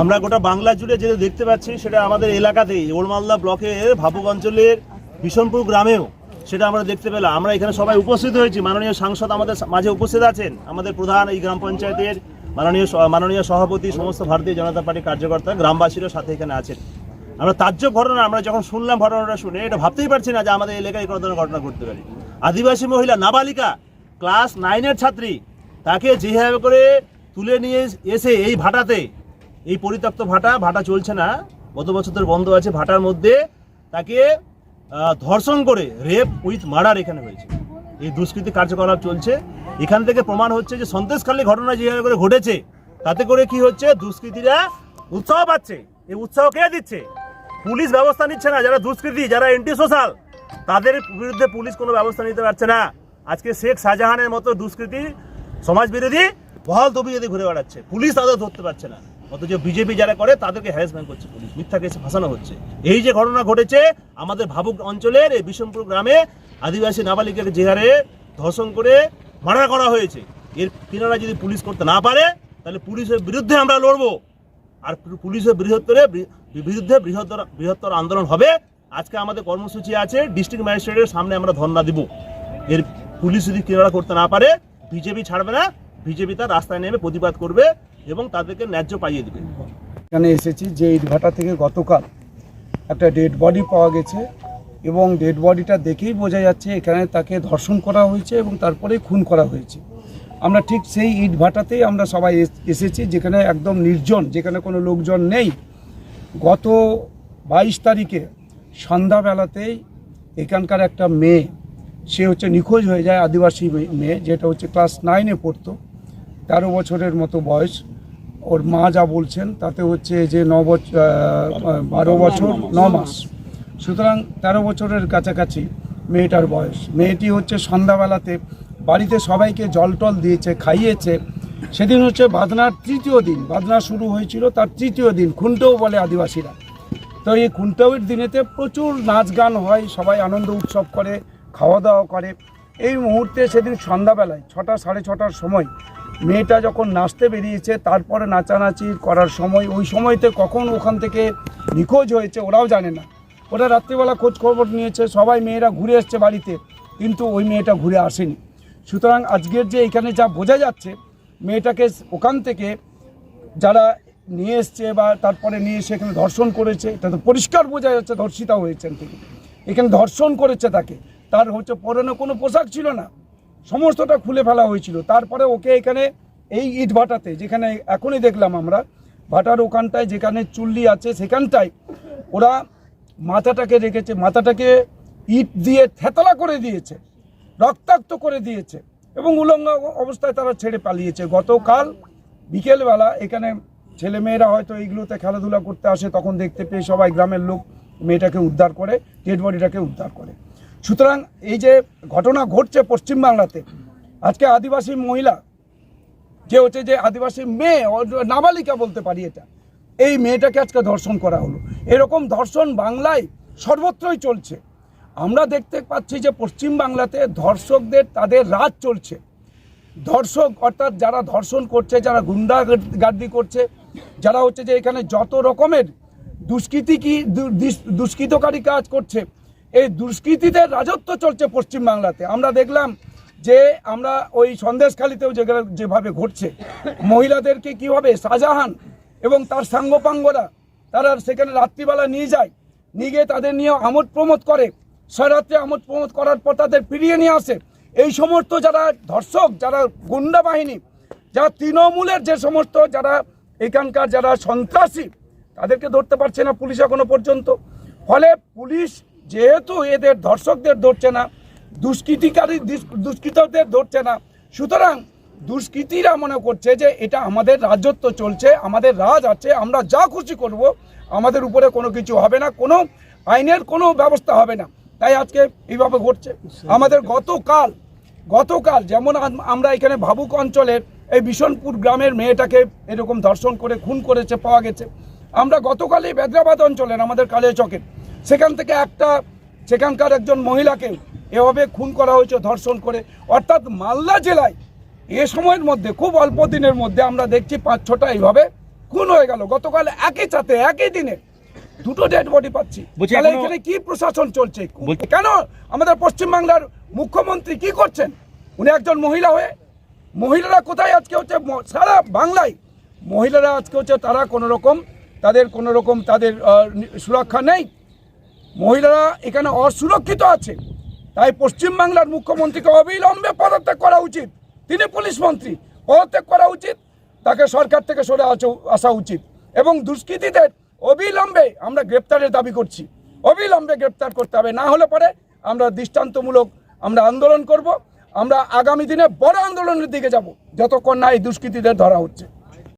আমরা গোটা বাংলা জুড়ে যেটা দেখতে পাচ্ছি সেটা আমাদের এলাকাতেই, ওলমালদা ব্লকের ভাবুক অঞ্চলের বিশনপুর গ্রামেও সেটা আমরা দেখতে পেলাম। আমরা এখানে সবাই উপস্থিত হয়েছি। মাননীয় সাংসদ আমাদের মাঝে উপস্থিত আছেন। আমাদের প্রধান এই গ্রাম পঞ্চায়েতের মাননীয় মাননীয় সভাপতি সমস্ত ভারতীয় জনতা পার্টির কার্যকর্তা গ্রামবাসীরও সাথে এখানে আছেন। আমরা তাজ্জব ঘটনা আমরা যখন শুনলাম ঘটনাটা শুনে, এটা ভাবতেই পারছি না যে আমাদের এলাকায় কোনো ধরনের ঘটনা ঘটতে পারে। আদিবাসী মহিলা, নাবালিকা, ক্লাস নাইনের ছাত্রী, তাকে যেভাবে করে তুলে নিয়ে এসে এই ভাটাতে এই পরিত্যক্ত ভাটা ভাটা চলছে না। গত বছর ধরে বন্ধ আছে, ভাটার মধ্যে তাকে ধর্ষণ করে রেপ উইথ মার্ডার এখানে হয়েছে। এই দুষ্কৃতি কার্যকলাপ চলছে। এখান থেকে প্রমাণ হচ্ছে যে সন্দেশখালী ঘটনা যেভাবে করে ঘটেছে, তাতে করে কি হচ্ছে? দুষ্কৃতীরা উৎসাহ পাচ্ছে, এই উৎসাহ কে দিচ্ছে? পুলিশ ব্যবস্থা নিচ্ছে না। যারা দুষ্কৃতী, যারা এন্টি সোশ্যাল তাদের বিরুদ্ধে পুলিশ কোনো ব্যবস্থা নিতে পারছে না। আজকে শেখ শাহজাহানের মতো দুষ্কৃতী সমাজ বিরোধী বহাল তবিয়তে ঘুরে বেড়াচ্ছে। পুলিশ তাদের ধরতে পারছে না। অথচ বিজেপি যারা করে তাদেরকে হ্যারাসমেন্ট করছে পুলিশ, মিথ্যা কেসে ফাঁসানো হচ্ছে। এই যে ঘটনা ঘটেছে, আমাদের ভাবুক অঞ্চলের এই বিশমপুর গ্রামে আদিবাসী নাবালিকাকে যে হারে ধর্ষণ করে মার্ডার করা হয়েছে, এর কিনারা যদি পুলিশ করতে না পারে, তাহলে পুলিশের বিরুদ্ধে আমরা লড়বো। আর পুলিশের বৃহত্তরে বিরুদ্ধে বৃহত্তর বৃহত্তর আন্দোলন হবে। আজকে আমাদের কর্মসূচি আছে ডিস্ট্রিক্ট ম্যাজিস্ট্রেটের সামনে আমরা ধর্ণা দিব। এর পুলিশ যদি কিনারা করতে না পারে, বিজেপি ছাড়বে না, বিজেপি তার রাস্তায় নেমে প্রতিবাদ করবে। এবং তাদেরকে ন্যায্য পাইয়ে দেবে। এখানে এসেছি যে ইটভাটা থেকে গতকাল একটা ডেড বডি পাওয়া গেছে এবং ডেড বডিটা দেখেই বোঝা যাচ্ছে এখানে তাকে ধর্ষণ করা হয়েছে এবং তারপরে খুন করা হয়েছে। আমরা ঠিক সেই ইটভাটাতেই আমরা সবাই এসেছি যেখানে একদম নির্জন, যেখানে কোনো লোকজন নেই। গত বাইশ তারিখে সন্ধ্যাবেলাতেই এখানকার একটা মেয়ে, সে হচ্ছে নিখোঁজ হয়ে যায়, আদিবাসী মেয়ে, যেটা হচ্ছে ক্লাস নাইনে পড়তো, তেরো বছরের মতো বয়স। ওর মা যা বলছেন, তাতে হচ্ছে যে ন বছর বারো বছর, ন মাস। সুতরাং তেরো বছরের কাছাকাছি মেয়েটার বয়স। মেয়েটি হচ্ছে সন্ধ্যাবেলাতে বাড়িতে সবাইকে জল টল দিয়েছে, খাইয়েছে। সেদিন হচ্ছে বাদনার তৃতীয় দিন। বাদনা শুরু হয়েছিল তার তৃতীয় দিন, খুনটেও বলে আদিবাসীরা। তো এই খুনটাউয়ের দিনেতে প্রচুর নাচ গান হয়, সবাই আনন্দ উৎসব করে, খাওয়া দাওয়া করে। এই মুহূর্তে সেদিন সন্ধ্যাবেলায়, ছটা, সাড়ে ছটার সময় মেয়েটা যখন নাচতে বেরিয়েছে, তারপরে নাচানাচি করার সময়, ওই সময়তে কখন ওখান থেকে নিখোঁজ হয়েছে ওরাও জানে না। ওরা রাত্রিবেলা খোঁজ খবর নিয়েছে, সবাই মেয়েরা ঘুরে এসছে বাড়িতে, কিন্তু ওই মেয়েটা ঘুরে আসেনি। সুতরাং আজকের যে এখানে যা বোঝা যাচ্ছে, মেয়েটাকে ওখান থেকে যারা নিয়ে এসছে বা তারপরে নিয়ে এসে এখানে ধর্ষণ করেছে, এটা তো পরিষ্কার বোঝা যাচ্ছে ধর্ষিতা হয়েছেন থেকে এখানে ধর্ষণ করেছে তাকে। তার হচ্ছে পরনে কোনো পোশাক ছিল না। সমস্তটা খুলে ফেলা হয়েছিল। তারপরে ওকে এখানে এই ইট ভাটাতে, যেখানে এখনই দেখলাম আমরা, ভাটার ওখানটায় যেখানে চুল্লি আছে, সেখানটায় ওরা মাথাটাকে রেখেছে, মাথাটাকে ইট দিয়ে থেতলা করে দিয়েছে, রক্তাক্ত করে দিয়েছে এবং উলঙ্গ অবস্থায় তারা ছেড়ে পালিয়েছে। গতকাল বিকেলবেলা এখানে ছেলেমেয়েরা হয়তো এইগুলোতে খেলাধুলা করতে আসে, তখন দেখতে পেয়ে সবাই গ্রামের লোক মেয়েটাকে উদ্ধার করে ডেড বডিটাকে উদ্ধার করে। সুতরাং এই যে ঘটনা ঘটছে পশ্চিমবাংলাতে আজকে আদিবাসী মহিলা, যে হচ্ছে যে আদিবাসী মেয়ে নাবালিকা বলতে পারি এটা, এই মেয়েটাকে আজকে ধর্ষণ করা হলো। এরকম ধর্ষণ বাংলায় সর্বত্রই চলছে। আমরা দেখতে পাচ্ছি যে পশ্চিম বাংলাতে ধর্ষকদের, তাদের রাজ চলছে। ধর্ষক অর্থাৎ যারা ধর্ষণ করছে, যারা গুন্ডা গার্দি করছে, যারা হচ্ছে যে এখানে যত রকমের দুষ্কৃতি কি দুষ্কৃতকারী কাজ করছে এই দুষ্কৃতীদের রাজত্ব চলছে পশ্চিম বাংলাতে। আমরা দেখলাম যে আমরা ওই সন্দেশখালিতেও যেভাবে ঘটছে, মহিলাদেরকে কীভাবে শাহজাহান এবং তার সাঙ্গপাঙ্গরা, তারা সেখানে রাত্রিবেলা নিয়ে যায়, নিয়ে গিয়ে তাদের নিয়ে আমোদ প্রমোদ করে সারাত্রে আমোদ প্রমোদ করার পর তাদের ফিরিয়ে নিয়ে আসে। এই সমস্ত যারা ধর্ষক, যারা গুন্ডা বাহিনী, যারা তৃণমূলের যে সমস্ত যারা এখানকার যারা সন্ত্রাসী, তাদেরকে ধরতে পারছে না পুলিশ এখনও পর্যন্ত। ফলে পুলিশ যেহেতু এদের ধর্ষকদের ধরছে না, দুষ্কৃতিকারী দুষ- দুষ্কৃতদের ধরছে না, সুতরাং দুষ্কৃতীরা মনে করছে যে এটা আমাদের রাজত্ব চলছে, আমাদের রাজ আছে, আমরা যা খুশি করব, আমাদের উপরে কোনো কিছু হবে না, কোনো আইনের কোনো ব্যবস্থা হবে না। তাই আজকে এইভাবে ঘটছে। আমাদের গতকাল গতকাল যেমন আম- আমরা এখানে ভাবুক অঞ্চলের এই বিশনপুর গ্রামের মেয়েটাকে এরকম ধর্ষণ করে, খুন করেছে, পাওয়া গেছে। আমরা গতকালই বেদ্রাবাদ অঞ্চলের, আমাদের কালিয়াচকের সেখান থেকে একটা সেখানকার একজন মহিলাকে এভাবে খুন করা হয়েছে ধর্ষণ করে। অর্থাৎ মালদা জেলায় এ সময়ের মধ্যে খুব অল্প দিনের মধ্যে আমরা দেখছি পাঁচ ছটা এইভাবে খুন হয়ে গেল। গতকাল একই সাথে একই দিনে দুটো ডেড বডি পাচ্ছি। তাহলে এখানে কি প্রশাসন চলছে? কেন? আমাদের পশ্চিমবাংলার মুখ্যমন্ত্রী কি করছেন? উনি একজন মহিলা হয়ে মহিলারা কোথায় আজকে হচ্ছে? সারা বাংলায় মহিলারা আজকে হচ্ছে তারা কোনো রকম তাদের কোনো রকম তাদের সুরক্ষা নেই। মহিলারা এখানে অসুরক্ষিত আছে। তাই পশ্চিমবাংলার মুখ্যমন্ত্রীকে অবিলম্বে পদত্যাগ করা উচিত। তিনি পুলিশ মন্ত্রী, পদত্যাগ করা উচিত। তাকে সরকার থেকে সরে আসা- উচিত। এবং দুষ্কৃতীদের অবিলম্বে আমরা গ্রেপ্তারের দাবি করছি। অবিলম্বে গ্রেপ্তার করতে হবে। না হলে পরে আমরা দৃষ্টান্তমূলক আমরা আন্দোলন করব। আমরা আগামী দিনে বড় আন্দোলনের দিকে যাব। যতক্ষণ না এই দুষ্কৃতীদের ধরা হচ্ছে।